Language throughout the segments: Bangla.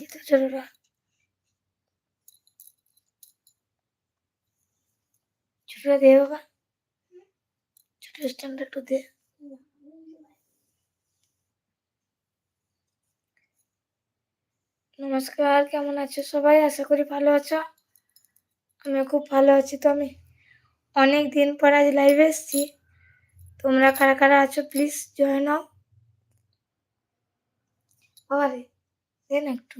ছোটরা ছোটরা দে বাবা ছোট স্ট্যান্ডটা একটু দে নমস্কার কেমন আছো সবাই? আশা করি ভালো আছো। আমিও খুব ভালো আছি। তো আমি অনেক দিন পর আজ লাইভে এসেছি। তোমরা কারা কারা আছো প্লিজ জয়েন হও বাবা রে দে না একটু।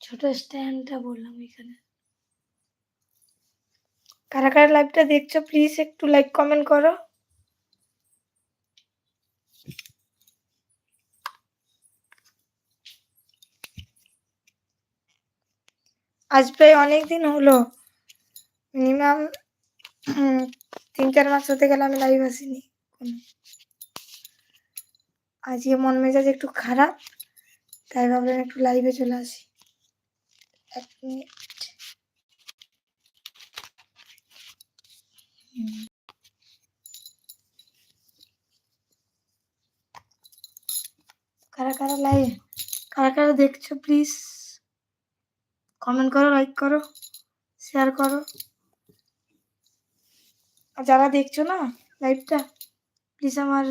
ছোট স্ট্যান্ডটা বললাম এখানে। কারা কারা লাইভটা দেখছ প্লিজ একটু লাইক কমেন্ট করো। আজ প্রায় অনেক দিন হলো। মিনিমাম তিন চার মাস হতে গেলে আমি লাইভ আসিনি আজকে মন মেজাজ একটু খারাপ, তাই ভাবলাম একটু লাইভে চলে আসি। এক মিনিট কারা কারা লাইভ কারা কারা দেখছ প্লিজ কমেন্ট করো লাইক করো শেয়ার করো। আর যারা দেখছ না লাইভটা প্লিজ আমার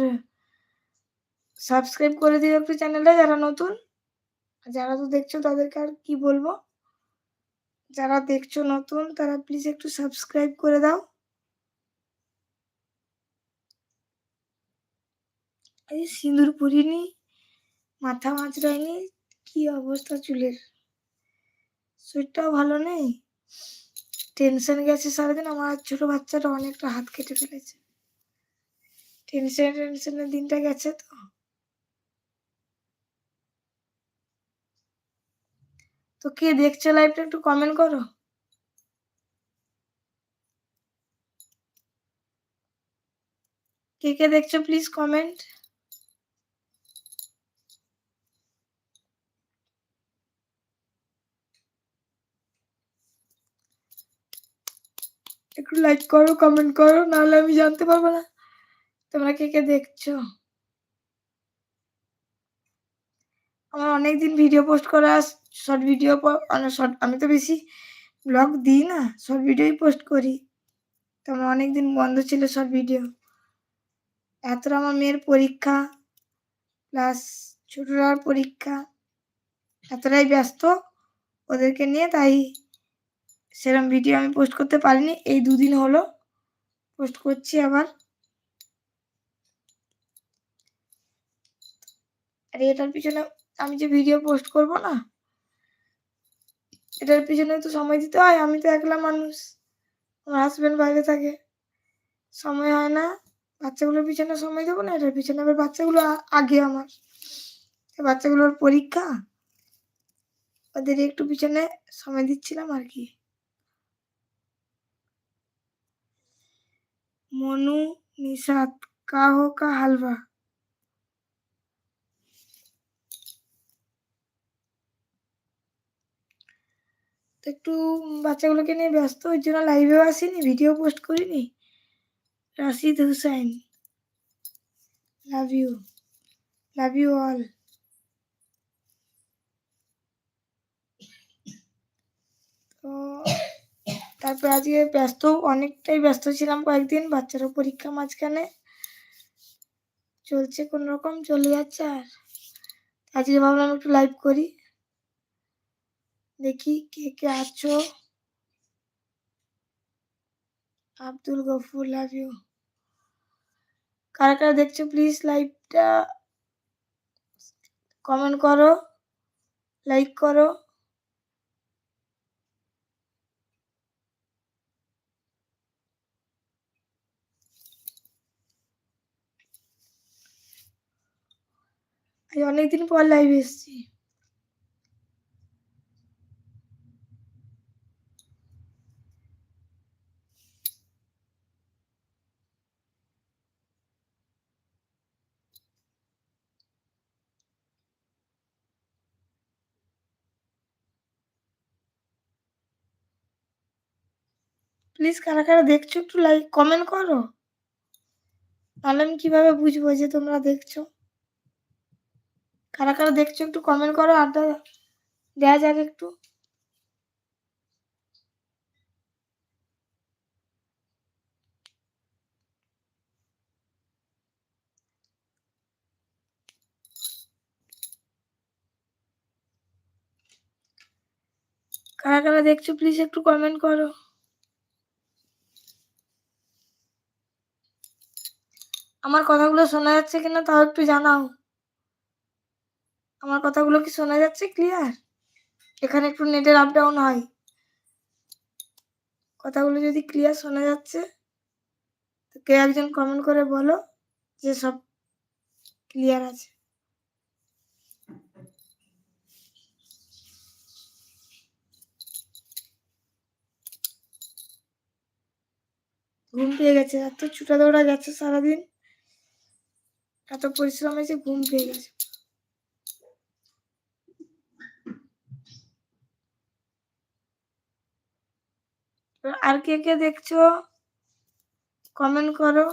সাবস্ক্রাইব করে দিও একটু চ্যানেলটা যারা নতুন। যারা তো দেখছ তাদেরকে আর কি বলব? যারা দেখছ নতুন তারা প্লিজ একটু সাবস্ক্রাইব করে দাও। এই সিঁদুর পরিনি মাথা মাঝরাইনি? কি অবস্থা চুলের? শরীরটাও ভালো নেই? টেনশন গেছে সারাদিন? আমার ছোট বাচ্চাটা অনেকটা হাত কেটে ফেলেছে। টেনশনে টেনশনের দিনটা গেছে তো। তো কে দেখছ লাইভটা একটু কমেন্ট করো। কে কে দেখছ প্লিজ কমেন্ট লাইক করো কমেন্ট করো, নাহলে আমি জানতে পারব না। তোমরা কে কে দেখছ? আমার অনেক দিন ভিডিও পোস্ট করা শর্ট ভিডিও শর্ট আমি তো বেশি ব্লগ দিই না শর্ট ভিডিওই পোস্ট করি। তো আমার অনেক দিন বন্ধ ছিল শর্ট ভিডিও এতটা আমার মেয়ের পরীক্ষা প্লাস ছোটরার পরীক্ষা। এতটাই ব্যস্ত ওদেরকে নিয়ে, তাই সেরকম ভিডিও আমি পোস্ট করতে পারিনি। এই দুদিন হলো পোস্ট করছি আবার। আর এটার পিছনে আমি যে ভিডিও পোস্ট করব না, এটার পিছনে তো সময় দিতে হয়। আমি তো একলা মানুষ, আমার হাজব্যান্ড বাইরে থাকে। সময় হয় না, বাচ্চাগুলোর পিছনে সময় দেবো না, এটার পিছনে আবার বাচ্চাগুলো আগে আমার। বাচ্চাগুলোর পরীক্ষা, ওদের একটু পিছনে সময় দিচ্ছিলাম আর কি। মনু নিষাদ কাহো কা হালবা তো একটু বাচ্চাগুলোকে নিয়ে ব্যস্ত, ওই জন্য লাইভেও আসিনি ভিডিও পোস্ট করিনি। Rashid Hussain love you love you all তো তারপর আজকে ব্যস্ত, অনেকটাই ব্যস্ত ছিলাম কয়েকদিন বাচ্চারও পরীক্ষা মাঝখানে চলছে কোন রকম চলে যাচ্ছে আর। আজকে ভাবলাম একটু লাইভ করি, দেখি কে কে আছো। আব্দুল গফুর লাভ ইউ কারা কারা দেখছ প্লিজ লাইভটা কমেন্ট করো লাইক করো। অনেকদিন পর লাইভ এসছি। প্লিজ কারা কারা দেখছ একটু লাইক কমেন্ট করো। তাহলে আমি কীভাবে বুঝব যে তোমরা দেখছ? কারা কারা দেখছ একটু কমেন্ট করো, আর দেওয়া যাক একটু। কারা কারা দেখছ প্লিজ একটু কমেন্ট করো। আমার কথাগুলো শোনা যাচ্ছে কিনা তাও একটু জানাও। আমার কথাগুলো কি শোনা যাচ্ছে ক্লিয়ার এখানে একটু নেটের আপ ডাউন হয়। কথাগুলো যদি ক্লিয়ার শোনা যাচ্ছে, তো কে একজন কমেন্ট করে বলো যে সব ক্লিয়ার আছে। ঘুম পেয়ে গেছে, এত ছুটা দৌড়া গেছে সারাদিন। এত পরিশ্রম হয়েছে ঘুম পেয়ে গেছে। আর কে কে দেখছ? কমেন্ট করো।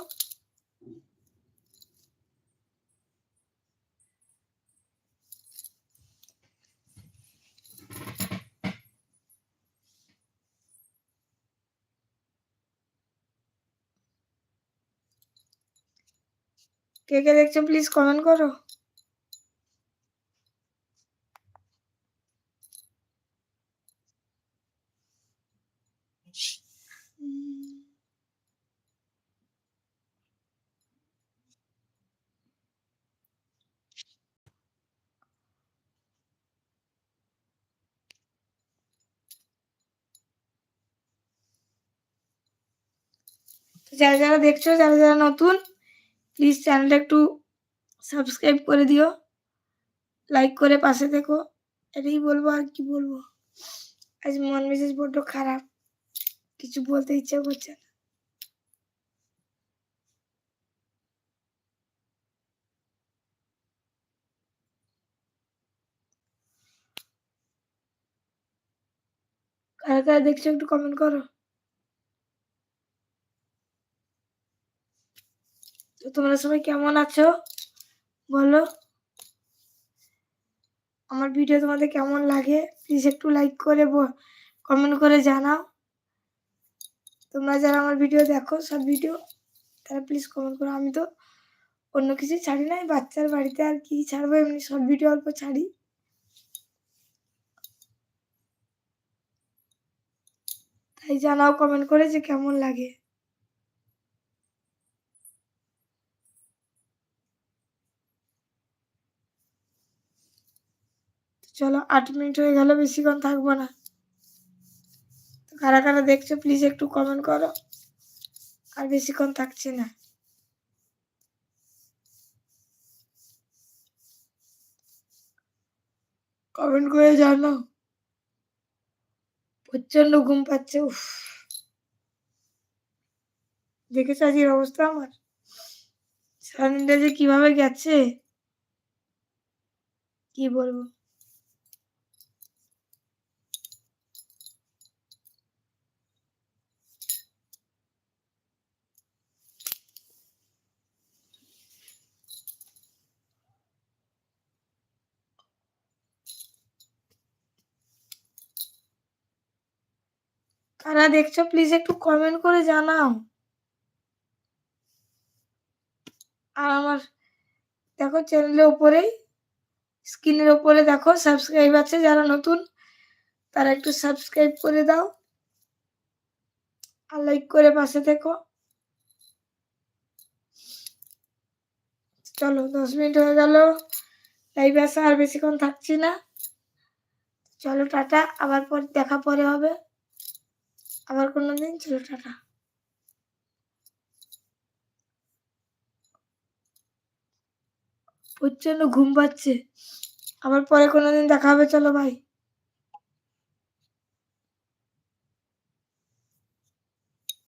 কে কে দেখছ প্লিজ কমেন্ট করো। তো যারা যারা দেখছ, যারা যারা নতুন প্লিজ চ্যানেলটা একটু সাবস্ক্রাইব করে দিও। লাইক করে পাশে থেকো। এটাই বলব আর কি বলব। আজ মন মেজাজ বড্ড খারাপ। কিছু বলতে ইচ্ছা করছে না। কারা কারা দেখছ একটু কমেন্ট করো। তোমরা সবাই কেমন আছো? বলো। আমার ভিডিও তোমাদের কেমন লাগে? প্লিজ একটু লাইক করে কমেন্ট করে জানাও। তোমরা যারা আমার ভিডিও দেখো, সব ভিডিও তারা প্লিজ কমেন্ট করো। আমি তো অন্য কিছু ছাড়ি না বাচ্চার বাড়িতে আর কি ছাড়বো, এমনি সব ভিডিও অল্প ছাড়ি। তাই জানাও কমেন্ট করে যে কেমন লাগে। চলো আট মিনিট হয়ে গেল, বেশিক্ষণ থাকব না। কারা কারা দেখছ প্লিজ একটু কমেন্ট করো। আর বেশিক্ষণ থাকছে না। কমেন্ট করে জানো প্রচণ্ড ঘুম পাচ্ছে, উফ। দেখেছ আজকের অবস্থা আমার? সারাদিনটা যে কীভাবে গেছে? কি বলব? কারা দেখছ প্লিজ একটু কমেন্ট করে জানাও। আর আমার, দেখো চ্যানেলের ওপরেই স্ক্রিনের ওপরে দেখো সাবস্ক্রাইব আছে যারা নতুন, তারা একটু সাবস্ক্রাইব করে দাও। আর লাইক করে পাশে থেকো। চলো, দশ মিনিট হয়ে গেল। লাইভ আসা আর বেশিক্ষণ থাকছি না। চলো, টাটা। আবার পর, দেখা পরে হবে। আবার কোনো দিন ছিল টাটা প্রচণ্ড ঘুম পাচ্ছে। আবার পরে কোনোদিন দেখা হবে, চলো ভাই